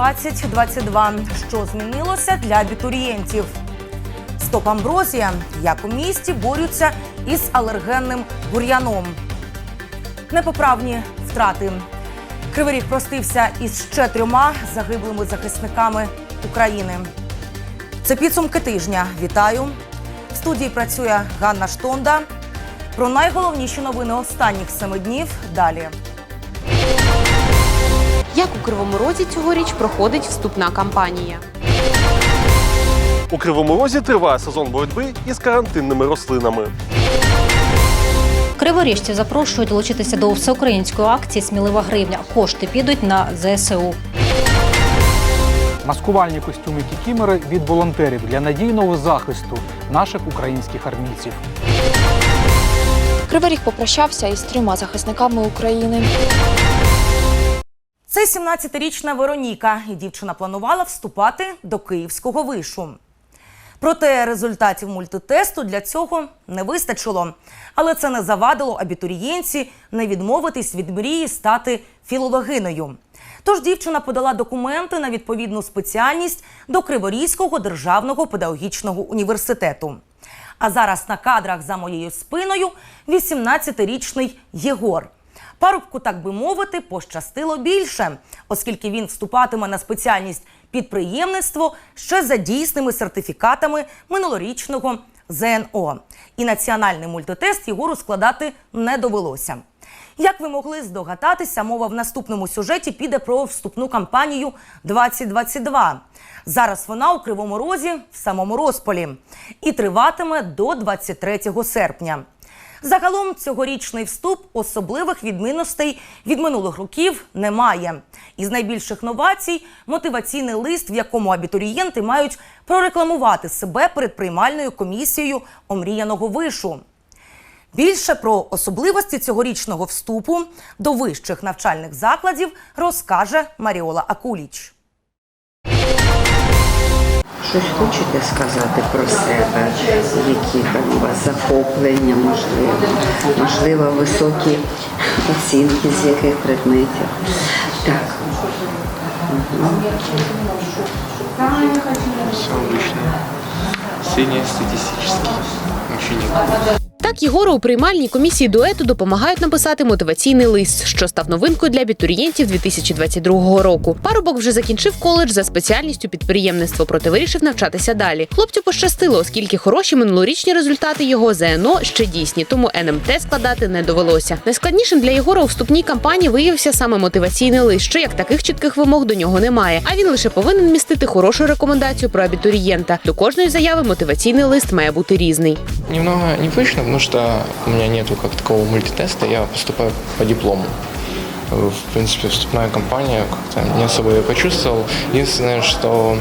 Вступна кампанія 2022. Що змінилося для абітурієнтів? Стоп Амброзія. Як у місті борються із алергенним бур'яном. Непоправні втрати. Кривий Ріг простився із ще трьома загиблими захисниками України. Це підсумки тижня. Вітаю. В студії працює Ганна Штонда. Про найголовніші новини останніх семи днів далі. Як у Кривому Розі цьогоріч проходить вступна кампанія? У Кривому Розі триває сезон боротьби із карантинними рослинами. Криворіжців запрошують долучитися до всеукраїнської акції Смілива гривня. Кошти підуть на ЗСУ. Маскувальні костюми кікімери від волонтерів для надійного захисту наших українських армійців. Кривий Ріг попрощався із трьома захисниками України. Це 17-річна Вероніка, і дівчина планувала вступати до київського вишу. Проте результатів мультитесту для цього не вистачило. Але це не завадило абітурієнці не відмовитись від мрії стати філологиною. Тож дівчина подала документи на відповідну спеціальність до Криворізького державного педагогічного університету. А зараз на кадрах за моєю спиною 18-річний Єгор. Парубку, так би мовити, пощастило більше, оскільки він вступатиме на спеціальність підприємництво ще за дійсними сертифікатами минулорічного ЗНО. І національний мультитест Єгору складати не довелося. Як ви могли здогадатися, мова в наступному сюжеті піде про вступну кампанію 2022. Зараз вона у Кривому Розі в самому розпалі і триватиме до 23 серпня. Загалом цьогорічний вступ особливих відмінностей від минулих років немає. Із найбільших новацій мотиваційний лист, в якому абітурієнти мають прорекламувати себе перед приймальною комісією омріяного вишу. Більше про особливості цьогорічного вступу до вищих навчальних закладів розкаже Маріола Акуліч. Щось хочете сказати про себе? Які там у вас захоплення, можливо, можливо, високі оцінки з яких предметів? Так. Все обычно. Среднестатистический ученик. Так Єгору у приймальній комісії дуету допомагають написати мотиваційний лист, що став новинкою для абітурієнтів 2022 року. Парубок вже закінчив коледж за спеціальністю підприємництво, проте вирішив навчатися далі. Хлопцю пощастило, оскільки хороші минулорічні результати його ЗНО ще дійсні, тому НМТ складати не довелося. Найскладнішим для Єгора у вступній кампанії виявився саме мотиваційний лист, що як таких чітких вимог до нього немає. А він лише повинен містити хорошу рекомендацію про абітурієнта. До кожної заяви мотиваційний лист має бути різний. Немного непривычно, потому что у меня нету как такового мультитеста, я поступаю по диплому. В принципе, вступная кампания как-то не особо ее почувствовал. Единственное, что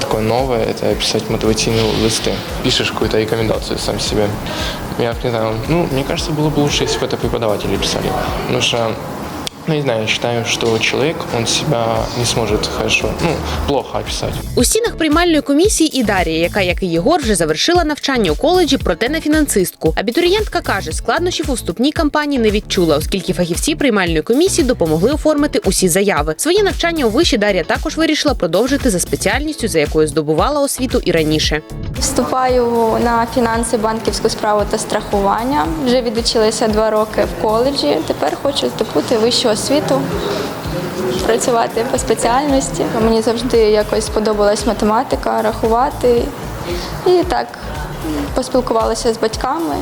такое новое, это писать мотивационные листы. Пишешь какую-то рекомендацию сам себе. Я не знаю, ну, мне кажется, было бы лучше, если бы это преподаватели писали. Потому что ну, не знаю, я считаю, что человек, он себя не сможет хорошо, ну, плохо описать. У стінах приймальної комісії і Дар'я, яка, як і Єгор, вже завершила навчання у коледжі, проте на фінансистку. Абітурієнтка каже, складнощів у вступній кампанії не відчула, оскільки фахівці приймальної комісії допомогли оформити усі заяви. Своє навчання у виші Дар'я також вирішила продовжити за спеціальністю, за якою здобувала освіту і раніше. Вступаю на фінанси, банківську справу та страхування. Вже відучилася два роки в коледжі. Тепер хочу здобути вищу освіту, працювати по спеціальності. Мені завжди якось сподобалась математика, рахувати. І так поспілкувалася з батьками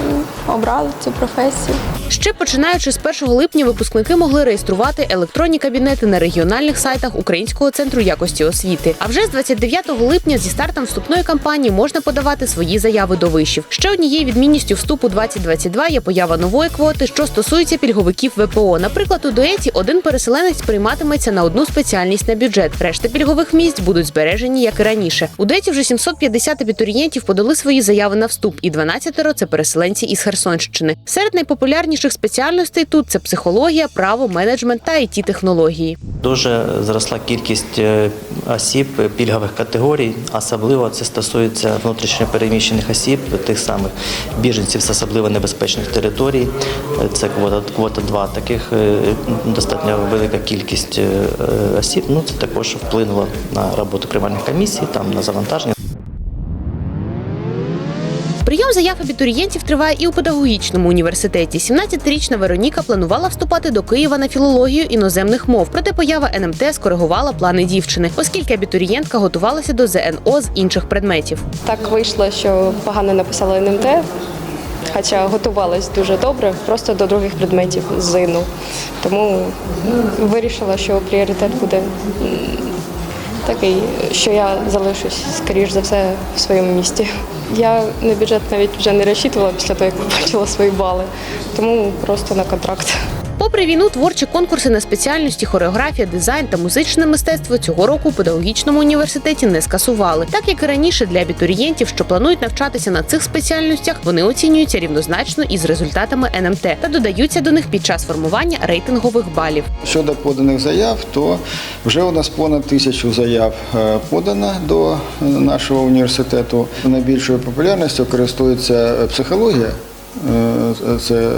і обрала цю професію. Ще починаючи з 1 липня, випускники могли реєструвати електронні кабінети на регіональних сайтах Українського центру якості освіти. А вже з 29 липня зі стартом вступної кампанії можна подавати свої заяви до вишів. Ще однією відмінністю вступу 2022 є поява нової квоти, що стосується пільговиків ВПО. Наприклад, у дуеті один переселенець прийматиметься на одну спеціальність на бюджет. Решта пільгових місць будуть збережені, як і раніше. У дуеті вже 750 абітурієнтів подали свої заяви на вступ, і 12 – це переселенці із Херсонщини. Серед найпопулярніших спеціальностей тут це психологія, право, менеджмент та it технології. Дуже зросла кількість е, осіб пільгових категорій, особливо це стосується внутрішньо переміщених осіб, тих самих біженців з особливо небезпечних територій. Е, Це квота, квота 2. Таких е, достатньо велика кількість осіб. Ну це також вплинуло на роботу приймальних комісій, там на завантаження. Прийом заяв абітурієнтів триває і у педагогічному університеті. 17-річна Вероніка планувала вступати до Києва на філологію іноземних мов. Проте поява НМТ скоригувала плани дівчини, оскільки абітурієнтка готувалася до ЗНО з інших предметів. Так вийшло, що погано написала НМТ, хоча готувалась дуже добре, просто до других предметів ЗИНу. Тому вирішила, що пріоритет буде такий, що я залишусь, скоріш за все, в своєму місті. Я на бюджет навіть вже не розчитувала після того, як побачила свої бали, тому просто на контракт. Попри війну, творчі конкурси на спеціальності хореографія, дизайн та музичне мистецтво цього року у педагогічному університеті не скасували. Так як і раніше для абітурієнтів, що планують навчатися на цих спеціальностях, вони оцінюються рівнозначно із результатами НМТ та додаються до них під час формування рейтингових балів. Щодо поданих заяв, то вже у нас понад тисячу заяв е, подано до нашого університету. Найбільшою популярністю користується психологія. Е, Це е,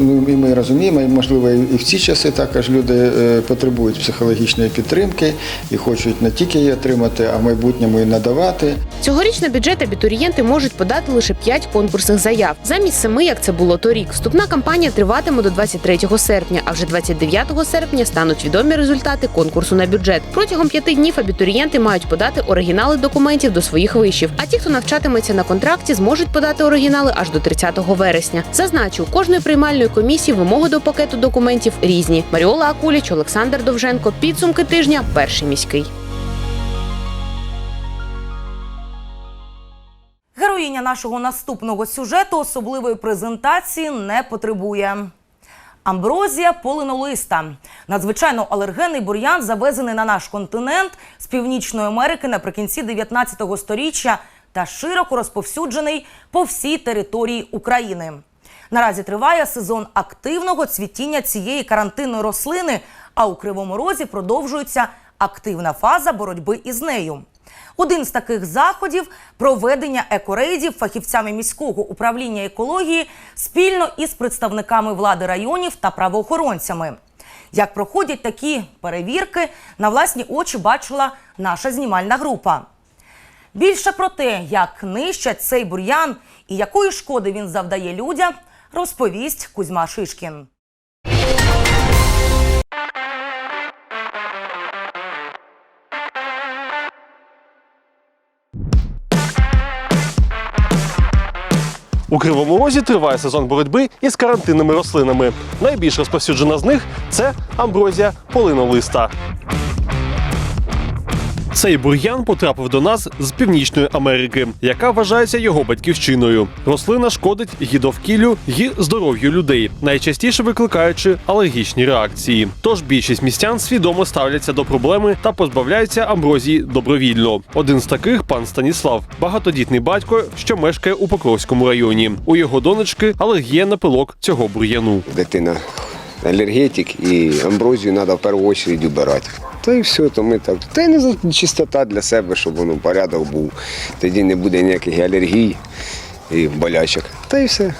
ну, і ми розуміємо, і можливо і в ці часи також люди е, потребують психологічної підтримки і хочуть не тільки її отримати, а в майбутньому і надавати. Цьогоріч на бюджет абітурієнти можуть подати лише 5 конкурсних заяв, замість семи, як це було торік. Вступна кампанія триватиме до 23 серпня, а вже 29 серпня стануть відомі результати конкурсу на бюджет. Протягом п'яти днів абітурієнти мають подати оригінали документів до своїх вишів. А ті, хто навчатиметься на контракті, зможуть подати оригінали аж до 30 вересня. Зазначу, кожної приймальної комісії вимоги до пакету документів різні. Маріола Акуліч, Олександр Довженко. Підсумки тижня. Перший міський. Героїня нашого наступного сюжету особливої презентації не потребує. Амброзія полинолиста надзвичайно алергенний бур'ян, завезений на наш континент з Північної Америки наприкінці 19 століття та широко розповсюджений по всій території України. Наразі триває сезон активного цвітіння цієї карантинної рослини, а у Кривому Розі продовжується активна фаза боротьби із нею. Один з таких заходів проведення екорейдів фахівцями міського управління екології спільно із представниками влади районів та правоохоронцями. Як проходять такі перевірки, на власні очі бачила наша знімальна група. Більше про те, як нищать цей бур'ян і якої шкоди він завдає людям, розповість Кузьма Шишкін. У Кривому Розі триває сезон боротьби із карантинними рослинами. Найбільш розповсюджена з них це амброзія полинолиста. Цей бур'ян потрапив до нас з Північної Америки, яка вважається його батьківщиною. Рослина шкодить і довкіллю, і здоров'ю людей, найчастіше викликаючи алергічні реакції. Тож більшість містян свідомо ставляться до проблеми та позбавляються амброзії добровільно. Один з таких пан Станіслав, багатодітний батько, що мешкає у Покровському районі. У його донечки алергія на пилок цього бур'яну. дитина алергетик і амброзію треба в першу чергу убирати. Та й все, то ми так. Та й не чистота для себе, щоб воно порядок був. Тоді не буде ніяких алергій і болячок. Та й все.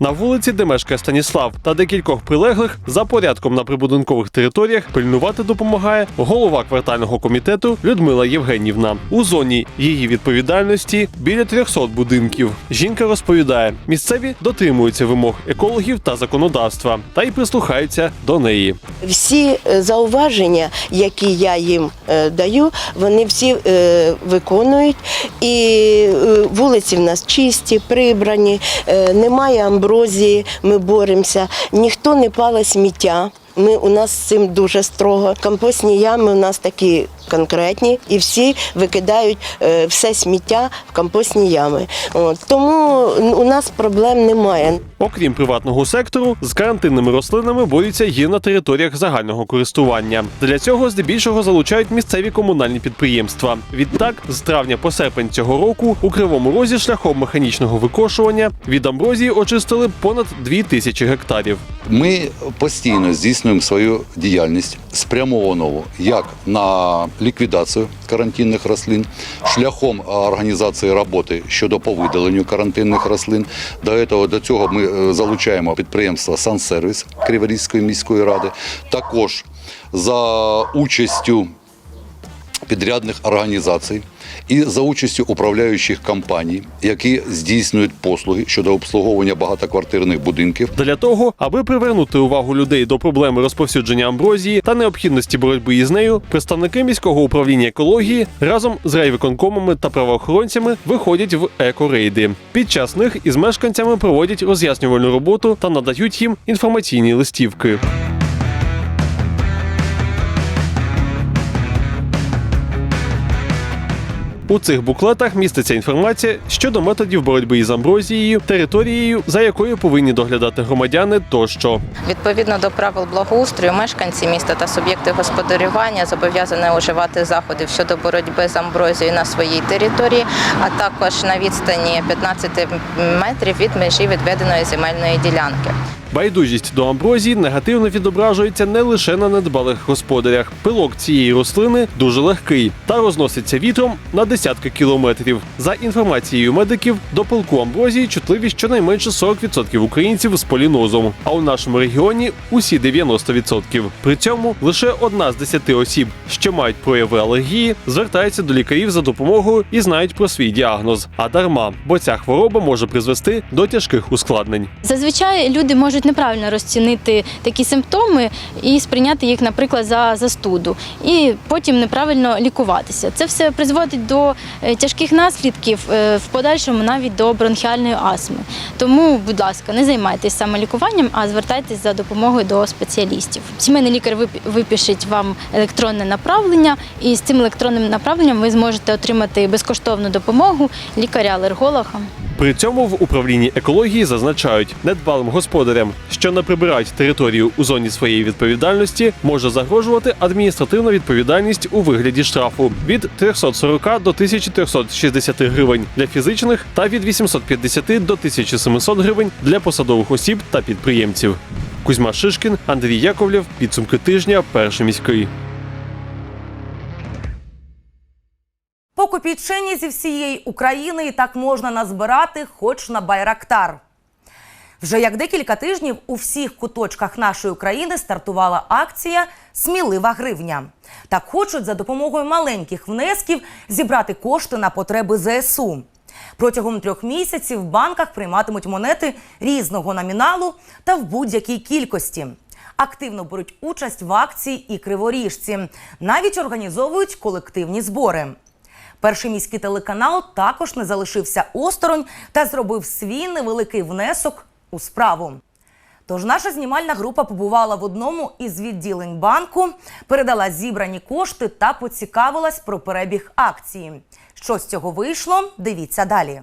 На вулиці, де мешкає Станіслав та декількох прилеглих за порядком на прибудинкових територіях пильнувати допомагає голова квартального комітету Людмила Євгенівна. У зоні її відповідальності біля 300 будинків. Жінка розповідає, місцеві дотримуються вимог екологів та законодавства та й прислухаються до неї. Всі е, зауваження, які я їм е, даю, вони всі е, виконують. І вулиці в нас чисті, прибрані, немає амброзії, ми боремося, ніхто не пале сміття. Ми у нас з цим дуже строго. Компостні ями у нас такі конкретні і всі викидають е, все сміття в компостні ями. От, тому у нас проблем немає. Окрім приватного сектору, з карантинними рослинами борються і на територіях загального користування. Для цього здебільшого залучають місцеві комунальні підприємства. Відтак, з травня по серпень цього року у кривому розі шляхом механічного викошування від амброзії очистили понад 2 тисячі гектарів. Ми постійно здійснюємо свою діяльність спрямовану як на ліквідацію карантинних рослин, шляхом організації роботи щодо по видаленню карантинних рослин. До цього, до цього ми е, залучаємо підприємство Сансервіс Криворізької міської ради. Також за участю підрядних організацій і за участю управляючих компаній, які здійснюють послуги щодо обслуговування багатоквартирних будинків. Для того, аби привернути увагу людей до проблеми розповсюдження амброзії та необхідності боротьби із нею, представники міського управління екології разом з райвиконкомами та правоохоронцями виходять в екорейди. Під час них із мешканцями проводять роз'яснювальну роботу та надають їм інформаційні листівки. У цих буклетах міститься інформація щодо методів боротьби із амброзією, територією, за якою повинні доглядати громадяни тощо. Відповідно до правил благоустрою, мешканці міста та суб'єкти господарювання зобов'язані уживати заходів щодо боротьби з амброзією на своїй території, а також на відстані 15 метрів від межі відведеної земельної ділянки. Байдужість до амброзії негативно відображується не лише на недбалих господарях. Пилок цієї рослини дуже легкий та розноситься вітром на десятки кілометрів. За інформацією медиків, до пилку амброзії чутливі щонайменше 40% українців з полінозом. А у нашому регіоні усі 90%. При цьому лише одна з десяти осіб, що мають прояви алергії, звертається до лікарів за допомогою і знають про свій діагноз. А дарма, бо ця хвороба може призвести до тяжких ускладнень. Зазвичай люди можуть неправильно розцінити такі симптоми і сприйняти їх, наприклад, за застуду, і потім неправильно лікуватися. Це все призводить до е, тяжких наслідків, е, в подальшому навіть до бронхіальної астми. Тому, будь ласка, не займайтесь самолікуванням, а звертайтесь за допомогою до спеціалістів. Сімейний лікар вип- вам електронне направлення, і з цим електронним направленням ви зможете отримати безкоштовну допомогу лікаря-алерголога. При цьому в управлінні екології зазначають, недбалим господарям, що не прибирають територію у зоні своєї відповідальності, може загрожувати адміністративна відповідальність у вигляді штрафу від 340 до 1360 гривень для фізичних та від 850 до 1700 гривень для посадових осіб та підприємців. Кузьма Шишкін, Андрій Яковлєв. Підсумки тижня. Перший міський. По копійчині зі всієї України і так можна назбирати хоч на байрактар. Вже як декілька тижнів у всіх куточках нашої країни стартувала акція Смілива гривня. Так хочуть за допомогою маленьких внесків зібрати кошти на потреби ЗСУ. Протягом трьох місяців в банках прийматимуть монети різного номіналу та в будь-якій кількості. Активно беруть участь в акції і криворіжці. Навіть організовують колективні збори. Перший міський телеканал також не залишився осторонь та зробив свій невеликий внесок у справу. Тож наша знімальна група побувала в одному із відділень банку, передала зібрані кошти та поцікавилась про перебіг акції. Що з цього вийшло? Дивіться далі.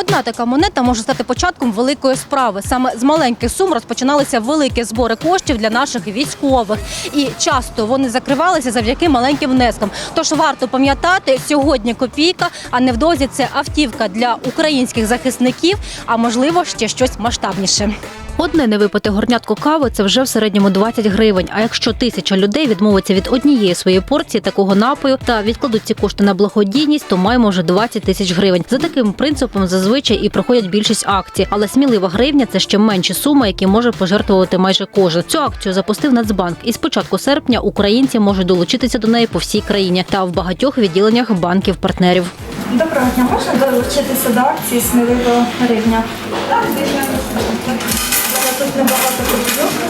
Одна така монета може стати початком великої справи. Саме з маленьких сум розпочиналися великі збори коштів для наших військових, і часто вони закривалися завдяки маленьким внескам. Тож варто пам'ятати, сьогодні копійка, а невдовзі це автівка для українських захисників, а можливо ще щось масштабніше. Одне не випити горнятку кави це вже в середньому 20 гривень. А якщо тисяча людей відмовиться від однієї своєї порції такого напою та відкладуть ці кошти на благодійність, то маємо вже 20 тисяч гривень. За таким принципом зазвичай і проходять більшість акцій. Але смілива гривня це ще менші суми, які може пожертвувати майже кожен. Цю акцію запустив Нацбанк, і з початку серпня українці можуть долучитися до неї по всій країні та в багатьох відділеннях банків-партнерів. Доброго дня, можна долучитися до акції смілива гривня? Так, звичайно. Тут небагато копійок.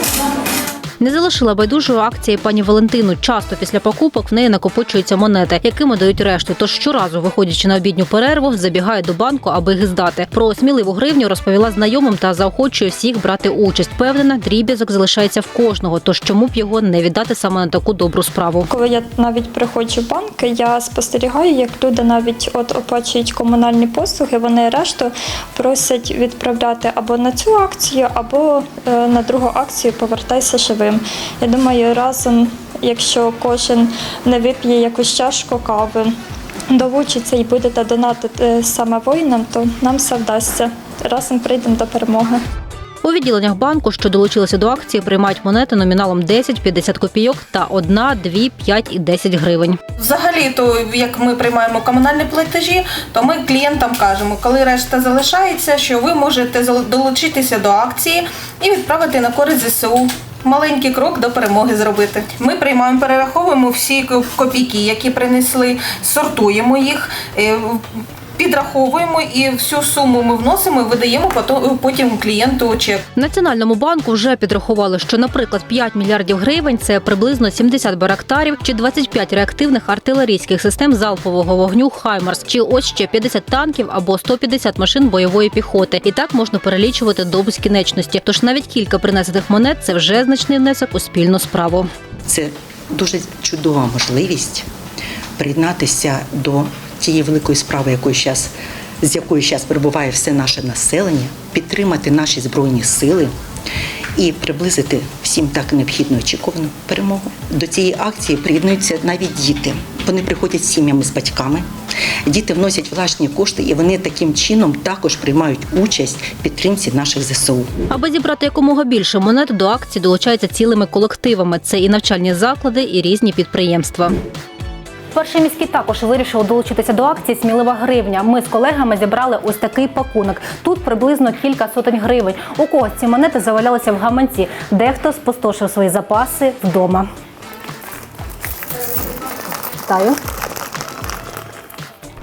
Не залишила байдужою акції пані Валентину. Часто після покупок в неї накопичуються монети, якими дають решту. Тож щоразу, виходячи на обідню перерву, забігає до банку, аби їх здати. Про сміливу гривню розповіла знайомим та заохочує всіх брати участь. Певнена, дріб'язок залишається в кожного. Тож чому б його не віддати саме на таку добру справу? Коли я навіть приходжу в банк, я спостерігаю, як люди навіть от оплачують комунальні послуги, вони решту просять відправляти або на цю акцію, або е, на другу акцію повертайся живим. Я думаю, разом, якщо кожен не вип'є якусь чашку кави, долучиться і будете донатити саме воїнам, то нам все вдасться. Разом прийдемо до перемоги. У відділеннях банку, що долучилися до акції, приймають монети номіналом 10, 50 копійок та 1, 2, 5 і 10 гривень. Взагалі, то як ми приймаємо комунальні платежі, то ми клієнтам кажемо, коли решта залишається, що ви можете долучитися до акції і відправити на користь ЗСУ. Маленький крок до перемоги зробити. Ми приймаємо, перераховуємо всі копійки, які принесли, сортуємо їх, е, підраховуємо і всю суму ми вносимо і видаємо пото- потім клієнту чек. В Національному банку вже підрахували, що, наприклад, 5 мільярдів гривень це приблизно 70 барактарів чи 25 реактивних артилерійських систем залпового вогню Хаймарс, чи ось ще 50 танків або 150 машин бойової піхоти. І так можна перелічувати до безкінечності. Тож навіть кілька принесених монет це вже значний внесок у спільну справу. Це дуже чудова можливість приєднатися до тієї великої справи, якої щас, з якою зараз перебуває все наше населення, підтримати наші збройні сили і приблизити всім так необхідно очікувану перемогу. До цієї акції приєднуються навіть діти. Вони приходять з сім'ями з батьками. Діти вносять власні кошти, і вони таким чином також приймають участь в підтримці наших ЗСУ. Аби зібрати якомога більше монет, до акції долучаються цілими колективами. Це і навчальні заклади, і різні підприємства. Перший міський також вирішив долучитися до акції Смілива гривня. Ми з колегами зібрали ось такий пакунок. Тут приблизно кілька сотень гривень. У когось ці монети завалялися в гаманці. Дехто спустошив свої запаси вдома. Вітаю.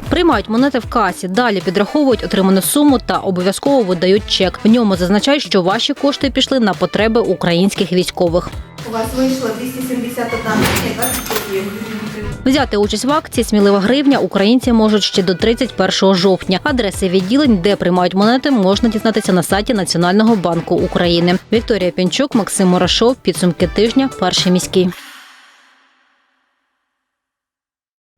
Приймають монети в касі, далі підраховують отриману суму та обов'язково видають чек. В ньому зазначають, що ваші кошти пішли на потреби українських військових. У вас вийшло 271 гривня 20 копійок. Взяти участь в акції Смілива гривня українці можуть ще до 31 жовтня. Адреси відділень, де приймають монети, можна дізнатися на сайті Національного банку України. Вікторія Пінчук, Максим Мурашов. Підсумки тижня. Перший міський.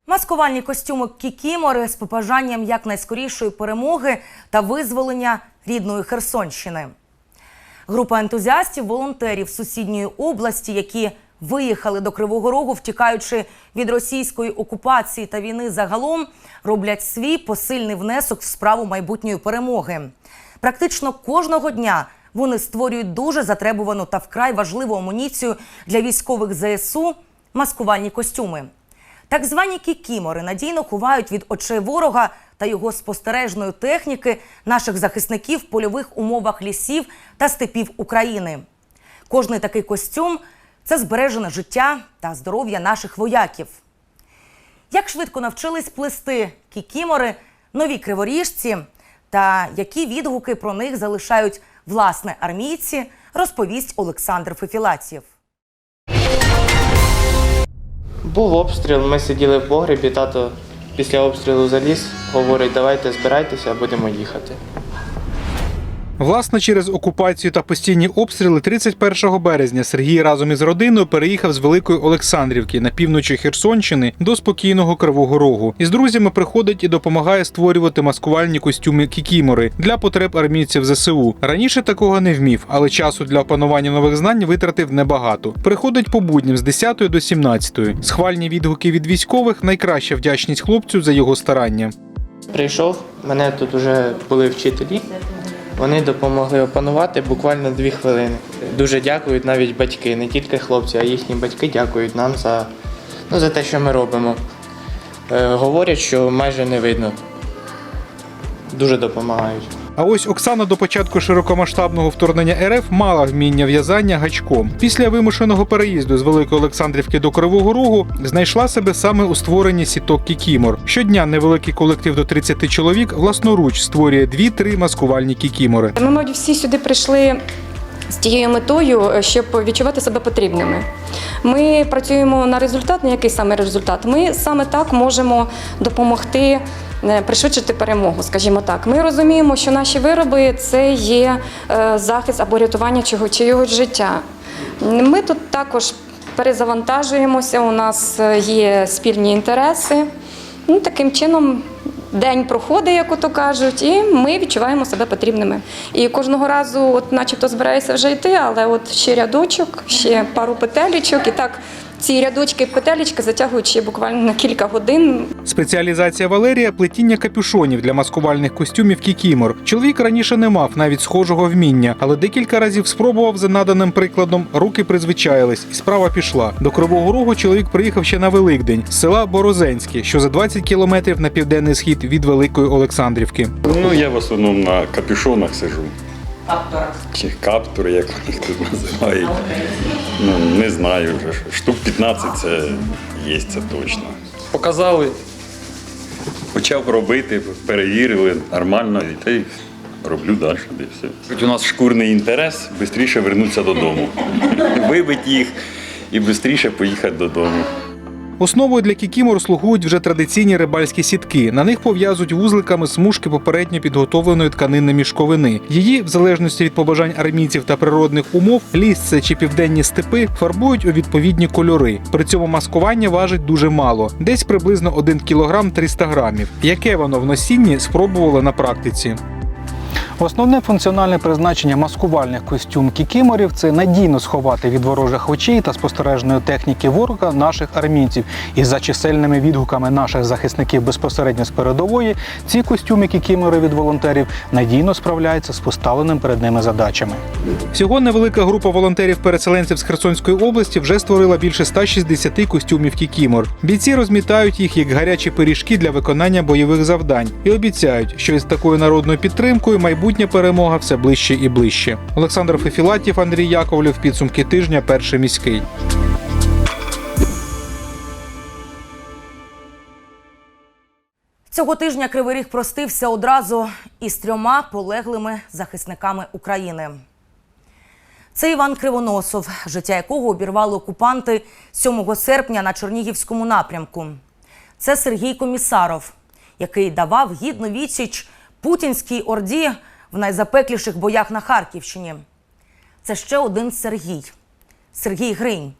Маскувальні костюми кікімори з побажанням якнайскорішої перемоги та визволення рідної Херсонщини. Група ентузіастів, волонтерів сусідньої області, які виїхали до Кривого Рогу, втікаючи від російської окупації та війни загалом, роблять свій посильний внесок в справу майбутньої перемоги. Практично кожного дня вони створюють дуже затребувану та вкрай важливу амуніцію для військових ЗСУ – маскувальні костюми. Так звані кікімори надійно ховають від очей ворога та його спостережної техніки наших захисників в польових умовах лісів та степів України. Кожний такий костюм це збережене життя та здоров'я наших вояків. Як швидко навчились плести кікімори нові криворіжці та які відгуки про них залишають власне армійці, розповість Олександр Фефілатів. Був обстріл, ми сиділи в погребі, тато після обстрілу заліз, говорить, давайте збирайтеся, будемо їхати. Власне, через окупацію та постійні обстріли 31 березня Сергій разом із родиною переїхав з Великої Олександрівки на півночі Херсонщини до спокійного Кривого Рогу. Із друзями приходить і допомагає створювати маскувальні костюми кікімори для потреб армійців ЗСУ. Раніше такого не вмів, але часу для опанування нових знань витратив небагато. Приходить по будням з 10 до 17. Схвальні відгуки від військових найкраща вдячність хлопцю за його старання. Прийшов, мене тут вже були вчителі. Вони допомогли опанувати буквально дві хвилини. Дуже дякують навіть батьки, не тільки хлопці, а їхні батьки дякують нам за, ну, за те, що ми робимо. Е, говорять, що майже не видно. Дуже допомагають. А ось Оксана до початку широкомасштабного вторгнення РФ мала вміння в'язання гачком. Після вимушеного переїзду з Великої Олександрівки до Кривого Рогу знайшла себе саме у створенні сіток кікімор. Щодня невеликий колектив до 30 чоловік власноруч створює 2-3 маскувальні кікімори. Ми, мабуть, всі сюди прийшли з тією метою, е, щоб відчувати себе потрібними. Ми працюємо на результат. На який саме результат? Ми саме так можемо допомогти. е, Пришвидшити перемогу, скажімо так. Ми розуміємо, що наші вироби це є е, захист або рятування чого чийогось життя. Ми тут також перезавантажуємося. У нас є спільні інтереси. Ну, таким чином день проходить, як ото кажуть, і ми відчуваємо себе потрібними. І кожного разу, от начебто збираюся вже йти, але от ще рядочок, ще пару петелічок і так ці рядочки петелечки затягують ще буквально на кілька годин. Спеціалізація Валерія плетіння капюшонів для маскувальних костюмів Кікімор. Чоловік раніше не мав навіть схожого вміння, але декілька разів спробував за наданим прикладом. Руки призвичаїлись, і справа пішла. До Кривого Рогу чоловік приїхав ще на Великдень з села Борозенське, що за 20 кілометрів на південний схід від Великої Олександрівки. Ну, я в основному на капюшонах сижу. Чи каптури, як вони тут називають. Ну, не знаю вже. Штук 15 це є, це точно. Показали, почав робити, перевірили нормально, і та й роблю далі. де все. Хоч у нас шкурний інтерес, швидше вернутися додому. Вибити їх і швидше поїхати додому. Основою для кікімор слугують вже традиційні рибальські сітки. На них пов'язують вузликами смужки попередньо підготовленої тканини мішковини. Її, в залежності від побажань армійців та природних умов, ліс це чи південні степи фарбують у відповідні кольори. При цьому маскування важить дуже мало, десь приблизно 1 кг 300 грамів. Яке воно в носінні спробували на практиці. Основне функціональне призначення маскувальних костюм кікіморів це надійно сховати від ворожих очей та спостережної техніки ворога наших армійців. І за чисельними відгуками наших захисників безпосередньо з передової, ці костюми кікімори від волонтерів надійно справляються з поставленими перед ними задачами. Всього невелика група волонтерів-переселенців з Херсонської області вже створила більше 160 костюмів кікімор. Бійці розмітають їх як гарячі пиріжки для виконання бойових завдань і обіцяють, що із такою народною підтримкою майбутня перемога все ближче і ближче. Олександр Фефілатів, Андрій Яковлев. Підсумки тижня. Перший міський. Цього тижня Кривий Ріг простився одразу із трьома полеглими захисниками України. Це Іван Кривоносов, життя якого обірвали окупанти 7 серпня на Чернігівському напрямку. Це Сергій Комісаров, який давав гідну відсіч путінській орді в найзапекліших боях на Харківщині. Це ще один Сергій Сергій Гринь,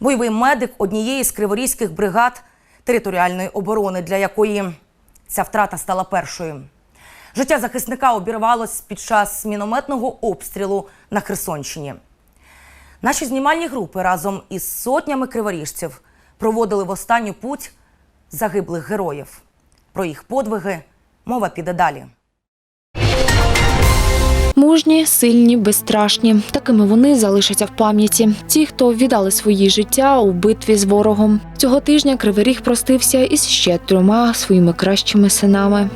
бойовий медик однієї з криворізьких бригад територіальної оборони, для якої ця втрата стала першою. Життя захисника обірвалось під час мінометного обстрілу на Херсонщині. Наші знімальні групи разом із сотнями криворіжців проводили в останню путь загиблих героїв. Про їх подвиги мова піде далі. Мужні, сильні, безстрашні. Такими вони залишаться в пам'яті. Ті, хто віддали свої життя у битві з ворогом. Цього тижня Кривий Ріг простився із ще трьома своїми кращими синами.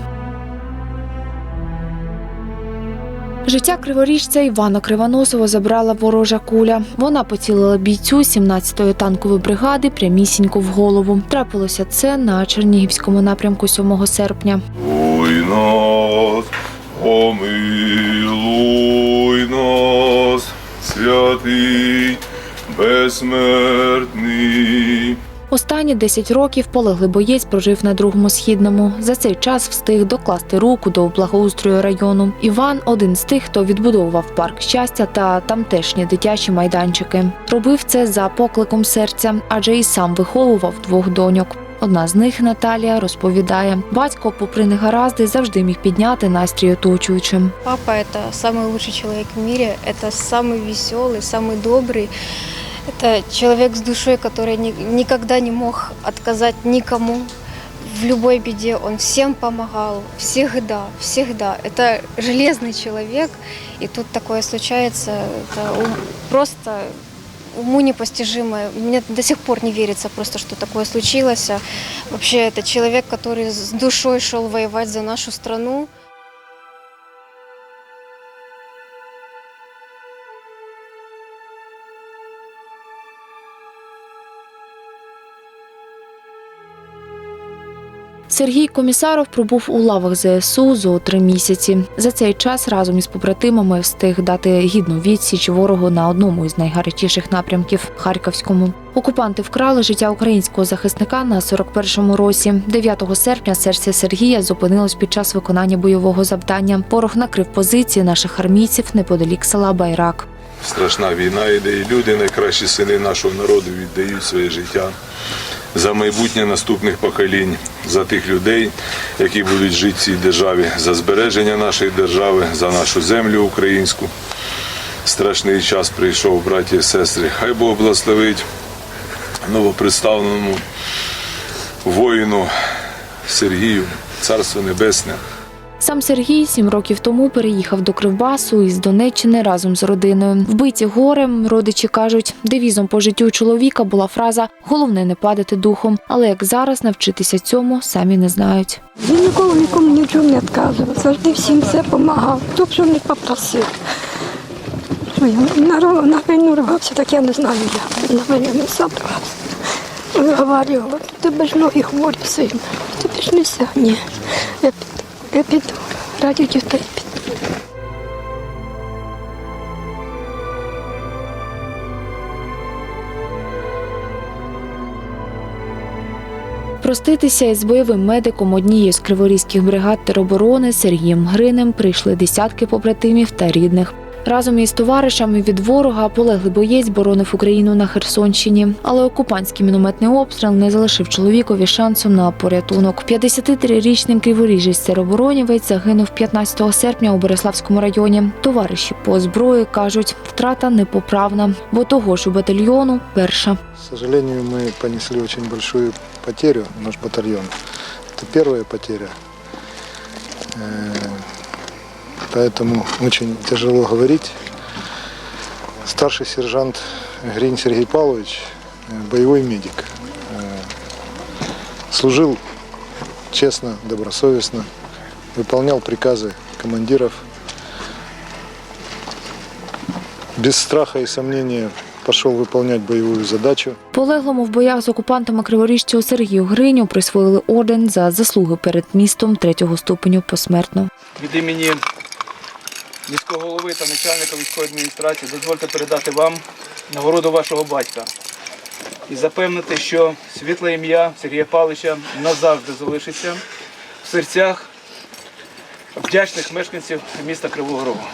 Життя криворіжця Івана Кривоносова забрала ворожа куля. Вона поцілила бійцю 17-ї танкової бригади прямісінько в голову. Трапилося це на Чернігівському напрямку 7 серпня. Нас, помилуй нас, святий, безсмертний. Останні 10 років полеглий боєць прожив на другому східному. За цей час встиг докласти руку до благоустрою району. Іван один з тих, хто відбудовував парк щастя та тамтешні дитячі майданчики. Робив це за покликом серця, адже і сам виховував двох доньок. Одна з них Наталія розповідає: батько, попри негаразди, завжди міг підняти настрій оточуючим. Папа – это самый лучший человек в мире, это самый веселый, самый добрый. Это человек с душой, который ни- никогда не мог отказать никому. В любой беде он всем помогал, всегда, всегда. Это железный человек, и тут такое случается, это ум- просто уму непостижимое. Мне до сих пор не верится просто, что такое случилось. Вообще, это человек, который с душой шел воевать за нашу страну. Сергій Комісаров пробув у лавах ЗСУ зо три місяці. За цей час разом із побратимами встиг дати гідну відсіч ворогу на одному із найгарячіших напрямків Харківському. Окупанти вкрали життя українського захисника на 41-му році. 9 серпня серце Сергія зупинилось під час виконання бойового завдання. Ворог накрив позиції наших армійців неподалік села Байрак. Страшна війна йде, і люди, найкращі сини нашого народу, віддають своє життя за майбутнє наступних поколінь, за тих людей, які будуть жити в цій державі, за збереження нашої держави, за нашу землю українську. Страшний час прийшов, браті і сестри. Хай Бог благословить новоприставленому воїну Сергію, Царство Небесне. Сам Сергій сім років тому переїхав до Кривбасу із Донеччини разом з родиною. Вбиті горем, родичі кажуть, девізом по життю чоловіка була фраза Головне не падати духом. Але як зараз навчитися цьому, самі не знають. Він ніколи нікому ні в чому не відказував, завжди всім все допомагав, хто б що не попросив. На, війну рвався, так я не знаю, як на мене не сам рвався. Виговорювала, тебе ж ноги хворі сильно, тобі ж не ся. Я піду, раді дітей піду. Проститися із бойовим медиком однієї з криворізьких бригад тероборони Сергієм Гринем прийшли десятки побратимів та рідних. Разом із товаришами від ворога полеглий боєць боронив Україну на Херсонщині, але окупантський мінометний обстріл не залишив чоловікові шансу на порятунок. 53-річний криворіжець тероборонівець загинув 15 серпня у Береславському районі. Товариші по зброї кажуть, втрата непоправна, бо того ж у батальйону перша. К сожалению, мы понесли очень большую потерю, наш батальон. Это первая потеря Э, Поэтому очень тяжело говорить. Старший сержант Грин Сергей Павлович, э, боевой медик. Э, Служил честно, добросовестно, выполнял приказы командиров. Без страха и сомнения пошел выполнять боевую задачу. Полеглому в боях з окупантами криворіжцю Сергію Гриню присвоїли орден за заслуги перед містом третього ступеню посмертно. Від імені міського голови та начальника військової адміністрації дозвольте передати вам нагороду вашого батька і запевнити, що світле ім'я Сергія Павловича назавжди залишиться в серцях вдячних мешканців міста Кривого Рогу.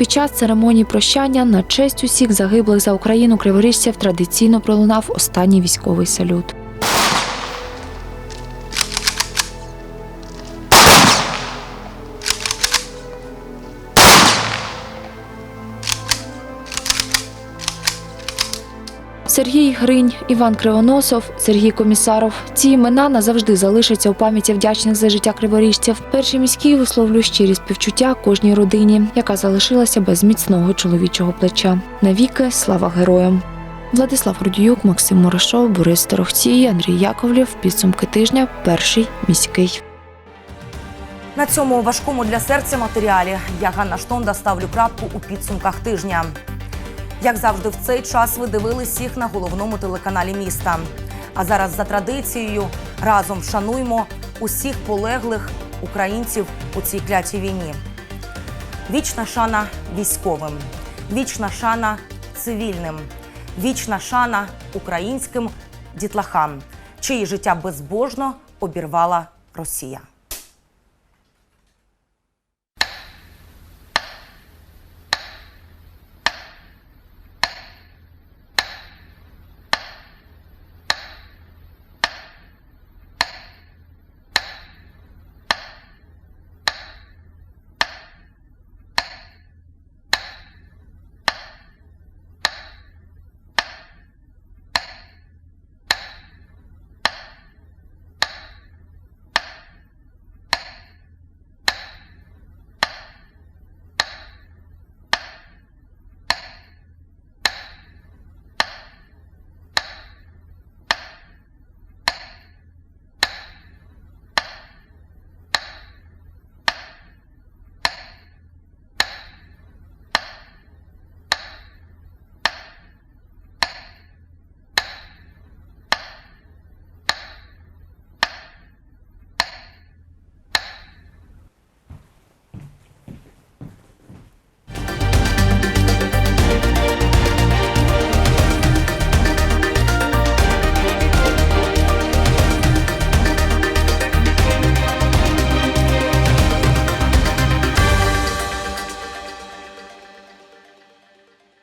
Під час церемонії прощання на честь усіх загиблих за Україну криворіжців традиційно пролунав останній військовий салют. Сергій Гринь, Іван Кривоносов, Сергій Комісаров. Ці імена назавжди залишаться у пам'яті вдячних за життя криворіжців. Перший міський висловлює щирі співчуття кожній родині, яка залишилася без міцного чоловічого плеча. Навіки слава героям. Владислав Рудіюк, Максим Мурашов, Борис Торохтій, Андрій Яковлєв. Підсумки тижня. Перший міський. На цьому важкому для серця матеріалі я Ганна Штонда ставлю крапку у підсумках тижня. Як завжди, в цей час ви дивились їх на головному телеканалі міста. А зараз за традицією разом вшануймо усіх полеглих українців у цій клятій війні. Вічна шана військовим, вічна шана цивільним, вічна шана українським дітлахам, чиї життя безбожно обірвала Росія.